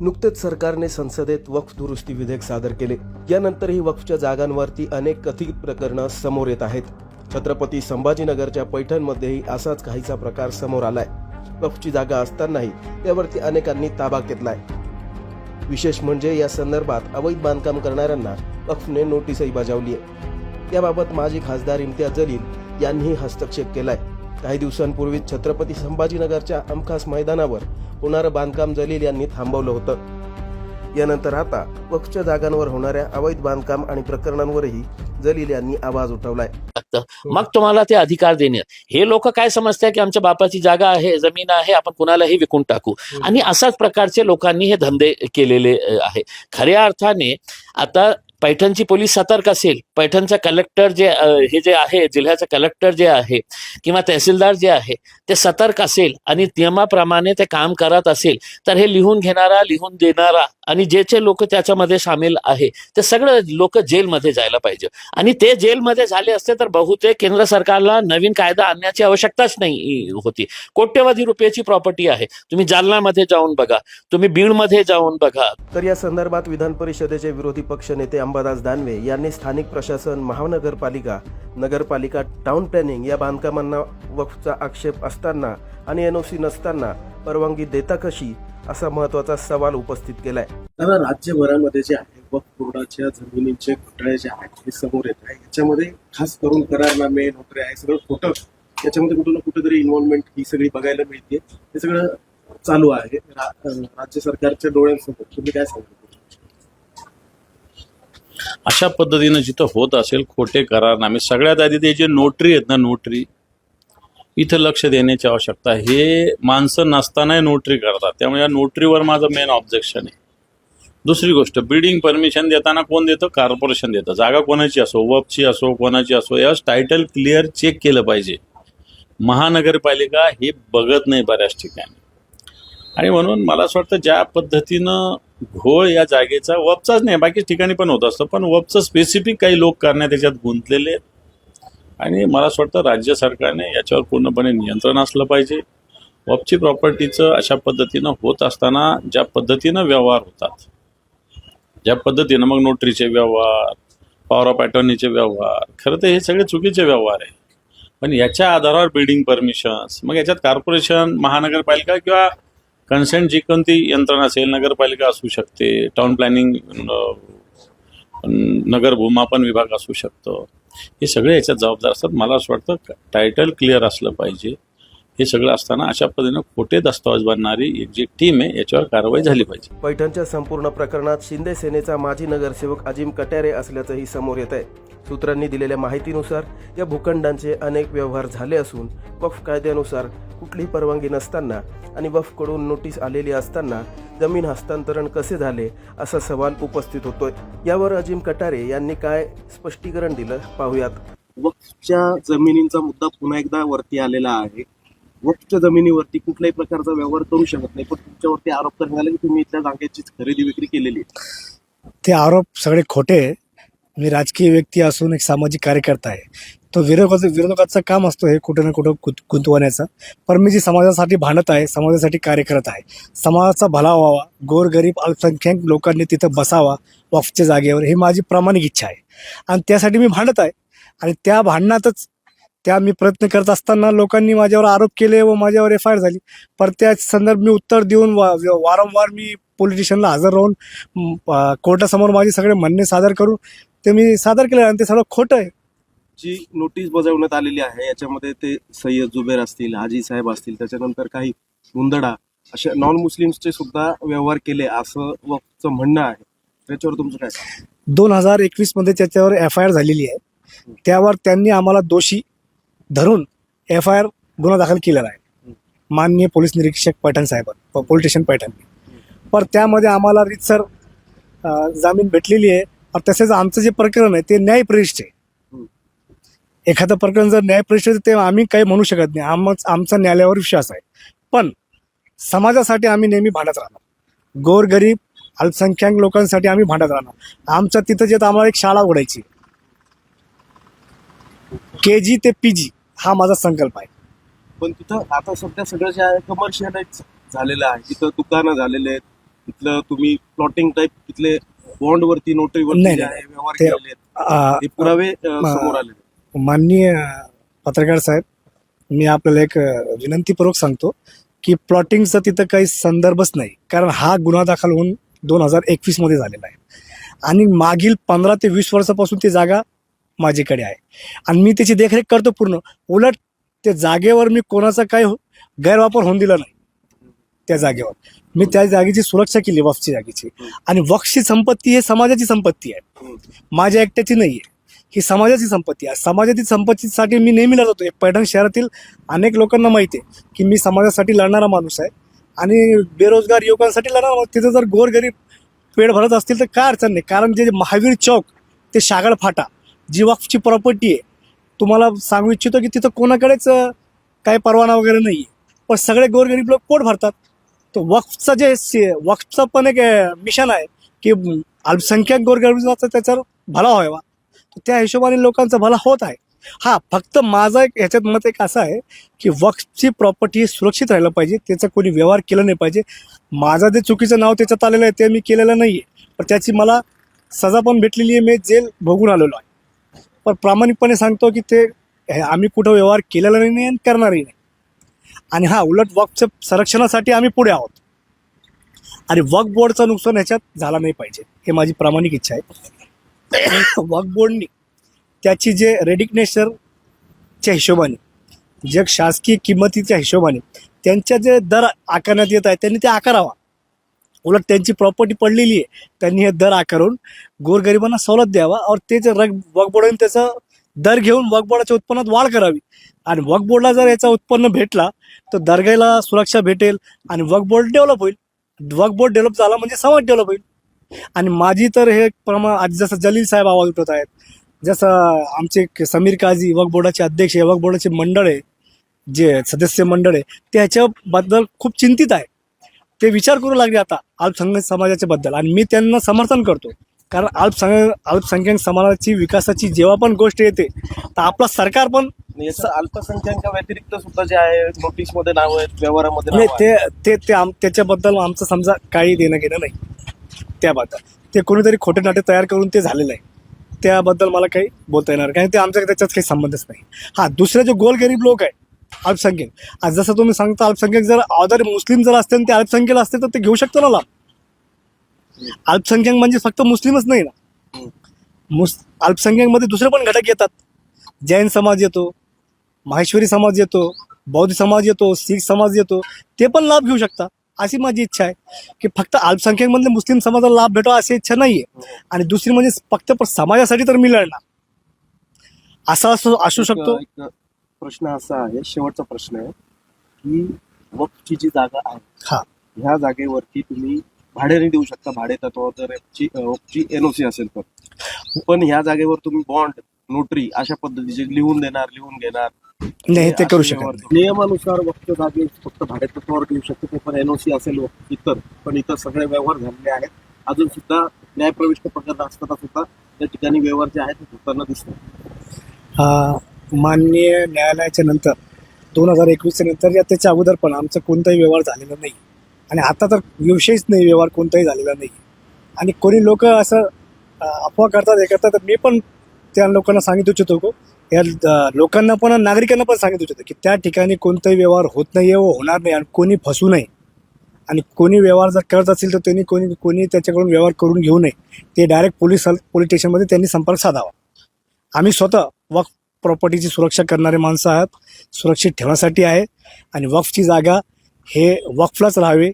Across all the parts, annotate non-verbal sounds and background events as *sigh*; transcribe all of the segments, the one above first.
नुकतेच सरकारने संसदेत वक्फ दुरुस्ती विधेयक सादर केले. यानंतरही वक्फच्या जागांवरती अनेक कथित प्रकरणं समोर येत आहेत. छत्रपती संभाजीनगरच्या पैठणमध्येही असाच काहीचा प्रकार समोर आलाय. वक्फची जागा असतानाही त्यावरती अनेकांनी ताबा घेतलाय. विशेष म्हणजे या संदर्भात अवैध बांधकाम करणाऱ्यांना वक्फने नोटीसही बजावली आहे याबाबत माजी खासदार इम्तियाज जलील यांनीही हस्तक्षेप केलाय. काही दिवसांपूर्वी छत्रपती संभाजीनगरच्या हमखास मैदानावर होणारं बांधकाम जलील यांनी थांबवलं होतं. यानंतर आता वक्फच्या जागांवर होणाऱ्या अवैध बांधकाम आणि प्रकरणांवरही जलील यांनी आवाज उठवलाय. मग तुम्हाला ते अधिकार देणे. हे लोक काय समजतात की आमच्या बापाची जागा आहे जमीन आहे आपण कुणालाही विकून टाकू? आणि अशाच प्रकारचे लोकांनी हे धंदे केलेले आहे. खऱ्या अर्थाने आता पैठणची पोलीस सतर्क असेल पैठणचा कलेक्टर जे हे जे आहे जिल्ह्याचा कलेक्टर जे आहे किंवा तहसीलदार जे आहे ते सतर्क असेल आणि नियमाप्रमाणे ते काम करत असेल तर हे लिहून घेणारा लिहून देणारा आणि जेचे लोक त्याच्यामध्ये सामील आहे ते सगळं लोक जेलमध्ये जायला पाहिजे. आणि ते जेलमध्ये झाले असते तर बहुतेक केंद्र सरकारला नवीन कायदा आणण्याची आवश्यकताच नाही होती. कोट्यवधी रुपयाची प्रॉपर्टी आहे. तुम्ही जालनामध्ये जाऊन बघा. तुम्ही बीडमध्ये जाऊन बघा. तर या संदर्भात विधान परिषदेचे विरोधी पक्ष नेते अंबादास दानवे यांनी स्थानिक प्रशासन महानगरपालिका नगरपालिका टाउन प्लॅनिंग या बांधकामांना वक्फचा आक्षेप असताना आणि एनओसी नसताना परवानगी देता कशी? असा महत्त्वाचा सवाल उपस्थित केलाय. कारण राज्यभरामध्ये जे आहे वक्फ बोर्डाच्या जमिनींचे घोटाळे जे आहेत हे समोर येत आहे. याच्यामध्ये खास करून करारनामे नोकरी आहे सगळं खोटं. याच्यामध्ये कुठं ना कुठेतरी इन्व्हॉल्वमेंट ही सगळी बघायला मिळते. हे सगळं चालू आहे राज्य सरकारच्या डोळ्यांसमोर. तुम्ही काय सांगता अशा पद्धतीनं जिथं होत असेल खोटे करारनामे सगळ्यात आधी ते जे नोटरी आहेत ना नोटरी इथं लक्ष देण्याची आवश्यकता हे माणसं नसतानाही नोटरी करतात. त्यामुळे या नोटरीवर माझं मेन ऑब्जेक्शन आहे. दुसरी गोष्ट बिल्डिंग परमिशन देताना कोण देतं? कॉर्पोरेशन देतं. जागा कोणाची असो वपची असो कोणाची असो याच टायटल क्लिअर चेक केलं पाहिजे. महानगरपालिका हे बघत नाही बऱ्याच ठिकाणी. आणि म्हणून मला असं वाटतं ज्या पद्धतीनं घोळ या जागेचा वपचाच नाही बाकी ठिकाणी पण होत असतं. पण वपचं स्पेसिफिक काही लोक करण्यात त्याच्यात गुंतलेले आहेत. आणि मला असं वाटतं राज्य सरकारने याच्यावर पूर्णपणे नियंत्रण असलं पाहिजे. वपची प्रॉपर्टीचं अशा पद्धतीनं होत असताना ज्या पद्धतीनं व्यवहार होतात ज्या पद्धतीनं मग नोटरीचे व्यवहार पॉवर ऑफ अटॉर्नीचे व्यवहार खरं तर हे सगळे चुकीचे व्यवहार आहे पण याच्या आधारावर बिल्डिंग परमिशन्स मग याच्यात कॉर्पोरेशन महानगरपालिका किंवा कन्सेंट जी कोणती यंत्रणा असेल नगरपालिका असू शकते टाउन प्लॅनिंग नगर भूमापन विभाग असू शकतो. हे सगळे याच्यात जबाबदार असतात. मला असं वाटतं टायटल क्लिअर असलं पाहिजे. हे सगळं असताना अशा पद्धतीनं खोटे दस्तावेज बनणारी एक जी टीम आहे याच्यावर कारवाई झाली पाहिजे. पैठणच्या संपूर्ण प्रकरणात शिंदे सेनेचा माजी नगरसेवक अजिम कट्यारे असल्याचंही समोर येत आहे सूत्रांनी दिलेल्या माहितीनुसार या भूखंडांचे अनेक व्यवहार झाले असून वक्फ कायद्यानुसार कुठलीही परवानगी नसताना आणि वक्फकडून नोटीस आलेली असताना जमीन हस्तांतरण कसे झाले असा सवाल उपस्थित होतोय. यावर अजिम कटारे यांनी काय स्पष्टीकरण दिलं पाहूयात. वक्फच्या जमिनींचा मुद्दा पुन्हा एकदा वरती आलेला आहे. वक्त जमिनीवरती कुठल्याही प्रकारचा व्यवहार करू शकत नाही. पण तुमच्यावरती आरोप करण्यात आला की तुम्ही इथल्या जागेची खरेदी विक्री केलेली आहे. ते आरोप सगळे खोटे आहे. मी राजकीय व्यक्ती असून एक सामाजिक कार्यकर्ता आहे. तो विरोधाचं विरोधकाचं काम असतो हे कुठं ना कुठं गुंत- गुंतवण्याचं. पण मी जी समाजासाठी भांडत आहे समाजासाठी कार्य करत आहे. समाजाचा भला व्हावा गोरगरीब अल्पसंख्याक लोकांनी तिथं बसावा वक्फच्या जागेवर ही माझी प्रामाणिक इच्छा आहे. आणि त्यासाठी मी भांडत आहे. आणि त्या भांडणातच त्या मी प्रयत्न करत असताना लोकांनी माझ्यावर आरोप केले व माझ्यावर एफ आय आर झाली. पर त्या संदर्भ मी उत्तर देऊन वा- वारंवार मी पोलीस स्टेशनला हजर राहून कोर्टासमोर माझे सगळे म्हणणे सादर करून ते मी सादर केले आणि ते सगळं खोटं आहे. जी नोटीस बजावण्यात आलेली आहे याच्यामध्ये ते सय्यद जुबेर असतील हाजी साहेब असतील त्याच्यानंतर काही मुंदडा अशा नॉन मुस्लिम्सचे सुद्धा व्यवहार केले असं वक्फचं म्हणणं आहे. त्याच्यावर तुमचं काय? दोन हजार एकवीसमध्ये त्याच्यावर एफ आय आर झालेली आहे. त्यावर त्यांनी आम्हाला दोषी धरून एफ आय आर गुन्हा दाखल केलेला आहे. माननीय पोलीस निरीक्षक पैठण साहेब पोलीस स्टेशन पैठण पण त्यामध्ये आम्हाला रितसर जामीन भेटलेली आहे. और तसेच आमचं जे प्रकरण आहे ते न्यायप्रविष्ट आहे. एखादं प्रकरण जर न्यायप्रविष्ट ते आम्ही काही म्हणू शकत नाही. आम आमचा न्यायालयावर विश्वास आहे. पण समाजासाठी आम्ही नेहमी भांडत राहणार. गोरगरीब अल्पसंख्याक लोकांसाठी आम्ही भांडत राहणार. आमच्या तिथं जे आम्हाला एक शाळा उघडायची के जी ते पी जी हा माझा संकल्प आहे. पण तिथं आता सध्या सगळं जे आहे कमर्शियलाइज झालेलं आहे. तिथं दुकानं झालेले आहेत तिथलं तुम्ही प्लॉटिंग टाईप तिथले बॉन्ड वरती नोटरी वरती नाही, जे नाही. आहे व्यवहार ते- केलेले आहेत आ, ते पुरावे अं, मा- समोर आले माननीय पत्रकार साहेब मी आपल्याला एक अ, विनंतीपूर्वक सांगतो की प्लॉटिंगचा तिथं काही संदर्भच नाही. कारण हा गुन्हा दाखल होऊन दोन हजार एकवीसमध्ये झालेला आहे. आणि मागील पंधरा ते वीस वर्षापासून ती जागा माझ्याकडे आहे. आणि मी त्याची देखरेख करतो पूर्ण. उलट त्या जागेवर मी कोणाचा काही हो- गैरवापर होऊन दिला नाही. त्या जागेवर. मी त्या जागेची सुरक्षा केली वफची जागेची. आणि वक्षची संपत्ती हे समाजाची संपत्ती आहे. माझ्या एकट्याची नाही आहे ही समाजाची संपत्ती आहे. समाजातील संपत्तीसाठी मी नेहमी लढतो. एक पैठण शहरातील अनेक लोकांना माहिती आहे की मी समाजासाठी लढणारा माणूस आहे. आणि बेरोजगार युवकांसाठी लढणारा तिथं जर गोरगरीब पेड भरत असतील तर काय अडचण नाही. कारण जे महावीर चौक ते शागळ फाटा. जी वक्फची प्रॉपर्टी आहे. तुम्हाला सांगू इच्छितो की तिथं कोणाकडेच काही परवाना वगैरे नाही आहे पण सगळे गोरगरीब लोक पोट भरतात. तर वक्फचं जे से- वक्फचं पण एक मिशन आहे की अल्पसंख्याक गोरगरिबाचा त्याच्यावर भला व्हावा. तर त्या हिशोबाने लोकांचा भला होत आहे. हा फक्त माझा एक ह्याच्यात मत एक असं आहे की वक्फची प्रॉपर्टी सुरक्षित राहिलं पाहिजे. त्याचा कोणी व्यवहार केला नाही पाहिजे. माझं जे चुकीचं नाव त्याच्यात आलेलं आहे ते मी केलेलं नाही आहे पण त्याची मला सजा पण भेटलेली आहे. मी जेल भोगून आलेलो आहे. पण प्रामाणिकपणे सांगतो की ते हे आम्ही कुठं व्यवहार केलेला नाही आणि करणारही नाही. आणि हा उलट वक्फच्या संरक्षणासाठी आम्ही पुढे आहोत. आणि वक्फ बोर्डचं नुकसान ह्याच्यात झाला नाही पाहिजे हे माझी प्रामाणिक इच्छा आहे. *coughs* वक्फ बोर्डनी त्याची जे रेडिग्नेचरच्या हिशोबाने जे शासकीय किंमतीच्या हिशोबाने त्यांच्या जे दर आकारण्यात येत आहे त्यांनी ते आकारावा. उलट त्यांची प्रॉपर्टी पडलेली आहे. त्यांनी हे दर आकारून गोरगरिबांना सवलत द्यावा और ते जे रग वक्फ त्याचा दर घेऊन वक्फ उत्पन्नात वाढ करावी. आणि वकबोर्डला जर याचा उत्पन्न भेटला तर दर्गाला सुरक्षा भेटेल आणि वकबोर्ड डेव्हलप होईल. वकबोर्ड डेव्हलप झाला म्हणजे समाज डेव्हलप होईल. आणि माझी तर हे प्रमाण आज जसं जलील साहेब आवाज उठवत आहेत जसं आमचे समीर काझी वकबोर्डाचे अध्यक्ष आहे वक्फ मंडळ आहे जे सदस्य मंडळ आहे ते ह्याच्याबद्दल खूप चिंतित आहे. ते विचार करू लागले आता अल्पसंख्याक समाजाच्या बद्दल. आणि मी त्यांना समर्थन करतो. कारण अल्पसंख्याक अल्पसंख्याक समाजाची विकासाची जेव्हा पण गोष्ट येते तर आपलं सरकार पण अल्पसंख्याका व्यतिरिक्त सुद्धा जे आहे नोटीसमध्ये नाव आहेत व्यवहारामध्ये नाही ते ते ते आम त्याच्याबद्दल आमचं समजा काही देणं घेणं नाही. त्याबद्दल. ते कोणीतरी खोटे नाटे तयार करून ते झालेलं आहे. त्याबद्दल मला काही बोलता येणार. कारण ते आमच्या त्याच्यात काही संबंधच नाही. हा दुसरे जे गोलगरीब लोक आहे अल्पसंख्याक. आज जसं तुम्ही सांगता अल्पसंख्याक जर अदर मुस्लिम जर असते आणि ते अल्पसंख्याक असते तर ते घेऊ शकतो ना लाभ? अल्पसंख्याक म्हणजे फक्त मुस्लिमच नाही ना. मुस अल्पसंख्याकमध्ये दुसरे पण घटक येतात. जैन समाज येतो माहेश्वरी समाज येतो बौद्ध समाज येतो शीख समाज येतो ते पण लाभ घेऊ शकता. अशी माझी इच्छा आहे की फक्त अल्पसंख्याकमधले मुस्लिम समाजाला लाभ भेटावा अशी इच्छा नाही आहे आणि दुसरी म्हणजे फक्त समाजासाठी तर मी लढणार. असं असू शकतो. प्रश्न असा आहे शेवटचा प्रश्न आहे की वक्फची जी जागा आहे. ह्या जागेवरती तुम्ही भाड्याने देऊ शकता भाडे तत्वावर जर वक्फची वक्फची एनओसी असेल तर. पण ह्या जागेवर तुम्ही बॉन्ड नोटरी अशा पद्धतीचे लिहून देणार लिहून घेणार. नाही ते करू शकत नियमानुसार वक्त जागे फक्त भाडे तत्वावर देऊ शकतो ते पण एनओसी असेल इतर पण इतर सगळे व्यवहार झालेले आहेत. अजून सुद्धा न्यायप्रविष्ट प्रकरण असताना सुद्धा त्या ठिकाणी व्यवहार जे आहेत ते होताना दिसतात. मान्य माननीय न्यायालयाच्या नंतर दोन हजार एकवीसच्या नंतर या त्याच्या अगोदर पण आमचा कोणताही व्यवहार झालेला नाही. आणि आता तर विषयच नाही व्यवहार कोणताही झालेला नाही. आणि कोणी लोक असं अफवा करतात हे करतात तर मी पण त्या लोकांना सांगितू इच्छितो को या लोकांना पण नागरिकांना पण सांगितू इच्छितो की त्या ठिकाणी कोणताही व्यवहार होत नाही आहे व होणार नाही आणि कोणी फसू नये. आणि कोणी व्यवहार जर करत असेल तर त्यांनी कोणी कोणी त्याच्याकडून व्यवहार करून घेऊ नये. ते डायरेक्ट पोलीस पोलीस स्टेशनमध्ये त्यांनी संपर्क साधावा. आम्ही स्वतः वक्फ प्रॉपर्टीची सुरक्षा करणारे माणसं आहात सुरक्षित ठेवण्यासाठी आहे आणि वक्फची जागा हे वक्फलाच राहावे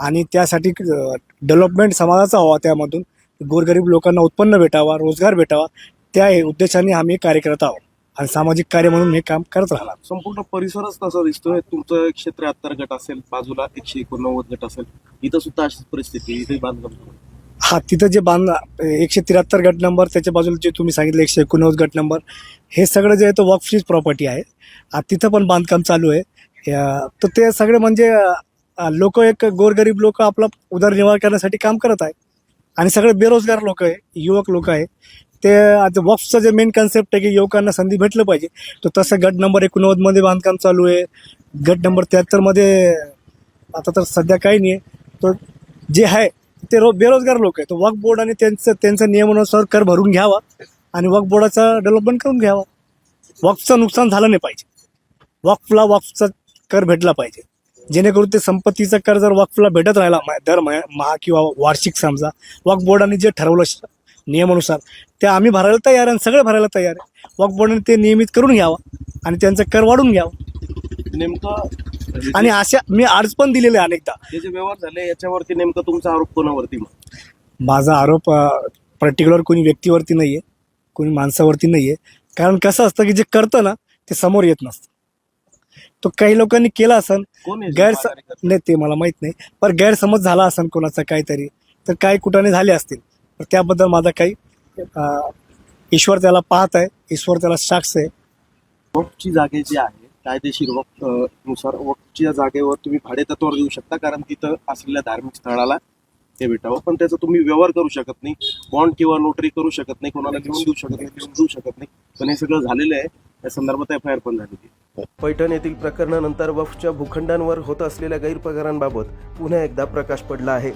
आणि त्यासाठी डेव्हलपमेंट समाजाचा व्हावा त्यामधून. गोरगरीब लोकांना उत्पन्न भेटावा रोजगार भेटावा त्या उद्देशाने आम्ही कार्य करत आहोत आणि सामाजिक कार्य म्हणून हे काम करत राहणार. संपूर्ण परिसरच तसा दिसतोय. तुमचं क्षेत्र त्र्याहत्तर गट असेल बाजूला एकशे एकोणनव्वद गट असेल इथं सुद्धा अशीच परिस्थिती इथे बांधकाम हा तिथं जे बांध एकशे त्र्याहत्तर गट नंबर त्याच्या बाजूला जे तुम्ही सांगितलं एकशे एकोणनव्वद गट नंबर हे सगळं जे आहे तो वक्फचीच प्रॉपर्टी आहे. तिथं पण बांधकाम चालू आहे. तर ते सगळे म्हणजे लोक एक गोरगरीब लोक आपला उदरनिर्वाह करण्यासाठी काम करत आहे आणि सगळे बेरोजगार लोक आहे युवक लोक आहे. ते आता वॉक्सचं जे मेन कन्सेप्ट आहे की युवकांना संधी भेटलं पाहिजे. तर तसं गट नंबर एकोणनव्वदमध्ये बांधकाम चालू आहे. गट नंबर त्र्याहत्तरमध्ये आता तर सध्या काही नाही आहे. तर जे आहे ते रो बेरोजगार लोक आहेत. वक्फ बोर्ड आणि त्यांचं त्यांच्या नियमानुसार कर भरून घ्यावा आणि वक्फ बोर्डाचा डेव्हलपमेंट करून घ्यावा. वक्फचं नुकसान झालं नाही पाहिजे. वक्फला वक्फचा कर भेटला पाहिजे. जेणेकरून ते संपत्तीचा कर जर वक्फला भेटत राहिला मा- दर महा महा किंवा वार्षिक समजा वक्फ बोर्डाने जे ठरवलं नियमानुसार ते आम्ही भरायला तयार आहे आणि सगळे भरायला तयार आहे. वक्फ बोर्डाने ते नियमित करून घ्यावा आणि त्यांचा कर वाढून घ्यावा. नेमकं आणि अशा मी अर्ज पण दिलेले अनेकदा. हे जे व्यवहार झाले याच्यावरती नेमकं तुमचा आरोप कोणावरती मग? माझा आरोप पर्टिक्युलर कोणी व्यक्तीवरती नाही आहे कोणी माणसावरती नाही आहे कारण कसं असतं की जे करतं ना ते समोर येत नसतं. तो काही लोकांनी केला असन कोण आहे गैरस? नाही ते मला माहीत नाही. पण गैरसमज झाला असन कोणाचा काहीतरी तर काही कुठाने झाले असतील. तर त्याबद्दल माझा काही अं, ईश्वर त्याला पाहत आहे ईश्वर त्याला साक्ष आहे. जागे जी आहे कायदेशीर वक्फनुसार वक्फच्या जागेवर तुम्ही भाडेतत्वावर देऊ शकता कारण तिथं असलेल्या धार्मिक स्थळाला ते भेटावं. पण त्याचा तुम्ही व्यवहार करू शकत नाही बॉन्ड किंवा नोटरी करू शकत नाही कोणाला घेऊन देऊ शकत नाही घेऊन देऊ शकत नाही. पण हे सगळं झालेलं आहे. त्या संदर्भात एफ आय आर पण झालेली पैठण येथील प्रकरणानंतर वफच्या भूखंडांवर होत असलेल्या गैरप्रकारांबाबत पुन्हा एकदा प्रकाश पडला आहे.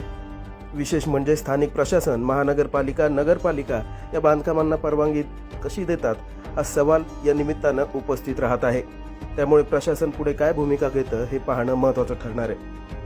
विशेष म्हणजे स्थानिक प्रशासन महानगरपालिका नगरपालिका या बांधकामांना परवानगी कशी देतात हा सवाल या निमित्तानं उपस्थित राहत आहे. त्यामुळे प्रशासन पुढे काय भूमिका घेतं हे पाहणं महत्त्वाचं ठरणार आहे.